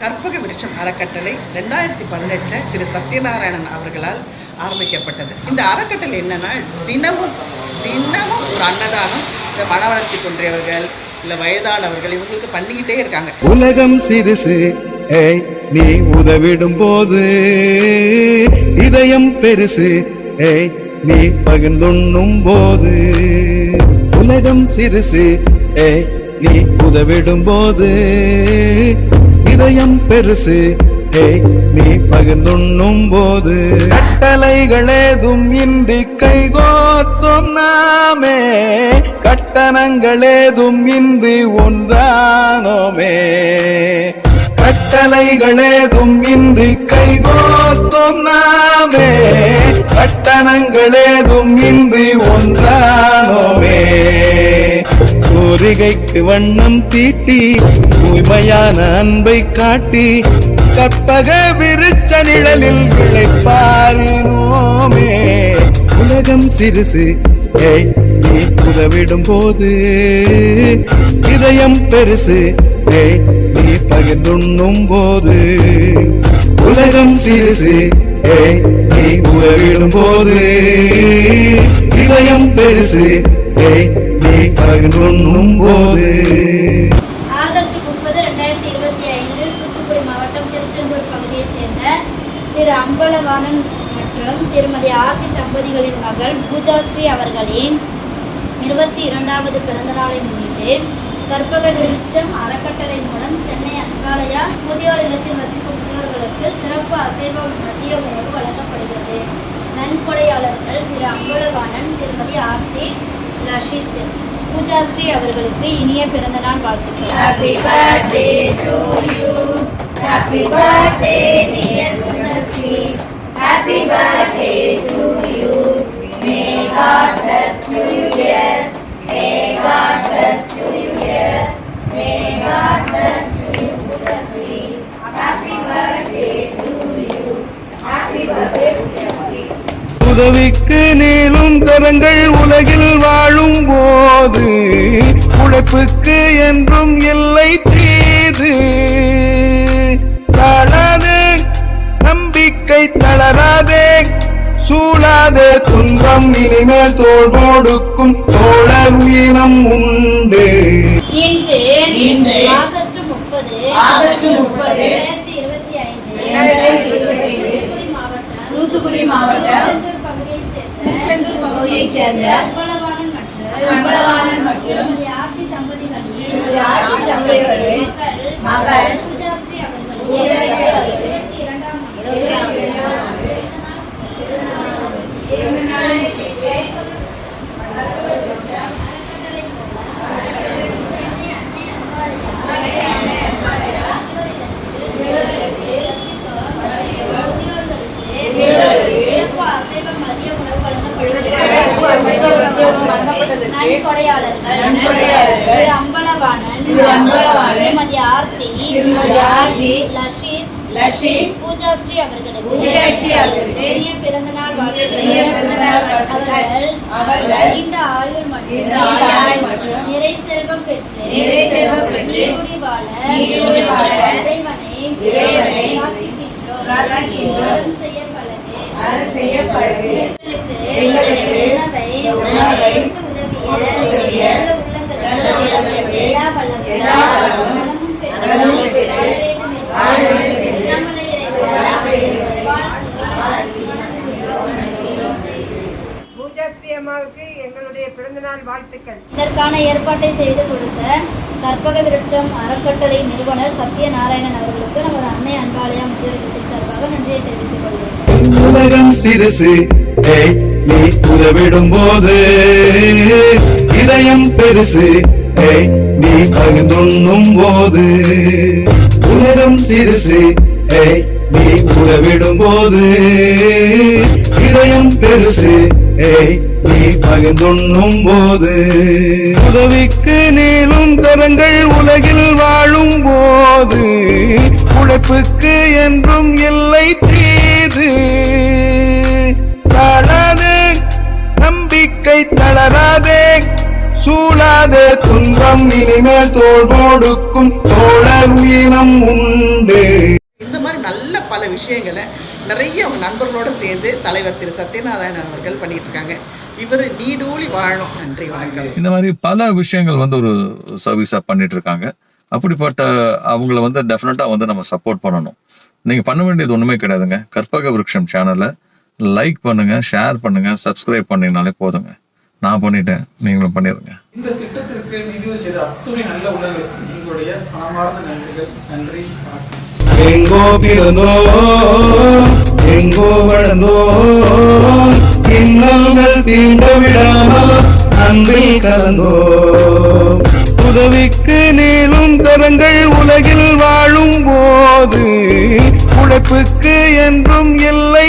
கற்பக விருட்சம் அறக்கட்டளை ரெண்டாயிரத்தி பதினெட்டில் திரு சத்யநாராயணன் அவர்களால் ஆரம்பிக்கப்பட்டது. இந்த அறக்கட்டளை என்னன்னா தினமும் தினமும் ஒரு அன்னதானம் இந்த மன வளர்ச்சி குன்றியவர்கள் இல்லை வயதானவர்கள் இவங்களுக்கு பண்ணிக்கிட்டே இருக்காங்க. உலகம் சிறுசு ஏய் நீ உதவிடும் போது இதயம் பெருசு ஏய் நீ பகிர்ந்துண்ணும் போது உலகம் சிறுசு நீ உதவிடும் போது இதயம் பெருசு. ஏய் நீ பகிர்ந்துண்ணும் போது கட்டளைகளேதும் இன்றி கைகோத்தும் நாமே. கட்டணங்களேதும் இன்றி ஒன்றானோமே. கட்டளைகளேதும் இன்றி கைகோத்தும் நாமே. கட்டணங்களேதும் இன்றி ஒன்றானோமே. கோரிகைக்கு வண்ணம் தீட்டி தூய்மையான அன்பை காட்டி கற்பக விருச்ச நிழலில் விளைப்பாரினோமே. உலகம் சிறுசு ஏய் நீ உதவிடும் போது. இதயம் பெருசு ஏய் நீ பகிர்ந்துண்ணும் போது. உலகம் சிறுசு ஏய் நீ உதவிடும் போது. இதயம் பெருசு ஏய் பகிர்ந்துண்ணும் போது ஆகஸ்ட் முப்பது ரெண்டாயிரத்தி இருபத்தி ஐந்து தூத்துக்குடி மாவட்டம் திருச்செந்தூர் பகுதியைச் சேர்ந்த திரு அம்பலவாணன் மற்றும் திருமதி ஆர்த்தி தம்பதிகளின் மகள் பூஜாஸ்ரீ அவர்களின் இருபத்தி இரண்டாவது பிறந்த நாளை முன்னிட்டு கற்பக விருட்சம் அறக்கட்டளை மூலம் சென்னை அங்காலயா முதியோர் இல்லத்தில் வசிக்கும் முதியோர்களுக்கு சிறப்பு அசைவ மதிய உணவு வழங்கப்படுகிறது. நன்கொடையாளர்கள் திரு அம்பலவாணன் திருமதி ஆர்த்தி ரஷீத். பூஜாஸ்ரீ அவர்களுக்கு இனிய பிறந்தநாள் வாழ்த்துக்கள். உதவிக்கு நீளும் கரங்கள் உலகில் வாழும் போது உழைப்புக்கு என்றும் எல்லை தீது. தளராதே நம்பிக்கை தளராதே சூழாதே துன்பம் இனிமேல் தோல் கொடுக்கும் தோழர் உயிரம் உண்டு. இன்று இன்று ஆகஸ்ட் முப்பது. ஆகஸ்ட் முப்பது இரண்டாயிரத்தி இருபத்தி ஐந்து இரண்டாயிரத்தி இருபத்தி ஐந்து தூத்துக்குடி மாவட்டம் தூத்துக்குடி மாவட்டம் திருச்செந்தூர் பகுதியைச் சேர்ந்த பகுதியைச் சேர்ந்த அம்பலவாணன் மற்றும் தம்பதிகளின் மகள் அவர்கள் பூஜாஸ்ரீ அவர்கள் இருபத்தி இரண்டாம் ஆண்டு இருபத்தி இரண்டாம் ஆண்டு சிறப்பு அசைவ மதிய உணவு சிறப்பு உணவு வழங்கப்பட்டதற்கு நன்கொடையாளர்கள். அம்பலவாணன் திரு அம்பலவாணன். திருமதி ஆர்த்தி. திருமதி ஆர்த்தி. லஷீத். லஷீத். பூஜாஸ்ரீ அவர்களுக்கு. பூஜாஸ்ரீ அவர்களுக்கு. இனிய பிறந்தநாள் வாழ்த்துக்கள். அவர்கள் நீண்ட ஆயுள் மற்றும் நிறை செல்வம் பெற்று நிறை செல்வம் பெற்று வாழ நீடூழி வாழ இறைவனை இறைவனை பிரார்த்திக்கின்றோம். பிரார்த்திக்கின்றோம். அருள் செய்ய பழகு. அருள் செய்ய பழகு. எங்களுக்கு உதவிய நல்ல எல்லா நலமும் பெற்று வாழ வேண்டும் அம்மாவுக்கு எங்களுடைய பிறந்தநாள் வாழ்த்துக்கள். இதற்கான ஏற்பாட்டை செய்து கொடுத்த கற்பக விருட்சம் அறக்கட்டளை நிறுவனர் சத்யநாராயணன் அவர்களுக்கு நமது அன்னை அன்பாலயா இல்லத்தின் சார்பாக நன்றியை தெரிவித்துக் கொள்கிறேன். சிறுசு. நீ உதவிடும் போது இதயம் பெருசு. நீ பகிர்ந்துண்ணும் போது உலகம் சிறுசு. நீ உதவிடும் போது இதயம் பெருசு. நீ பகிர்ந்துண்ணும் போது உதவிக்கு நீளும் கரங்கள் உலகில் வாழும் போது உழைப்புக்கு என்றும் இல்லை துன்பம் இனிமேல் தோல் கொடுக்கும் தோழ தோழர் உயிரம் உண்டு. இந்த மாதிரி நல்ல பல விஷயங்களை நிறைய அவங்க நண்பர்களோடு சேர்ந்து தலைவர் திரு சத்யநாராயணன் அவர்கள் பண்ணிட்டு இருக்காங்க இவர் நீடூழி வாழணும். நன்றி வணக்கம். இந்த மாதிரி பல விஷயங்கள் வந்து ஒரு சர்வீஸாக பண்ணிட்டு இருக்காங்க அப்படிப்பட்ட அவங்கள வந்து டெஃபினட்டாக வந்து நம்ம சப்போர்ட் பண்ணணும். நீங்கள் பண்ண வேண்டியது ஒன்றுமே கிடையாதுங்க. கற்பக விருட்சம் சேனலை லைக் பண்ணுங்க ஷேர் பண்ணுங்க சப்ஸ்கிரைப் பண்ணீங்கனாலே போதுங்க. நான் பண்ணிட்டேன். நீங்களும் பண்ணிடுங்க இந்த திட்டத்திற்கு நிதி செய்த அத்துணை நல்ல உள்ளங்களுக்கு எங்களுடைய மனமார்ந்த நன்றிகள். நன்றி எங்கோ பிறந்தோ எங்கோ வளர்ந்தோ இன்னல்கள் தீண்ட விடாமல் அன்பில் கலந்தோ. உதவிக்கு நீளும் கரங்கள் உலகில் வாழும் போது உழைப்புக்கு என்றும் எல்லை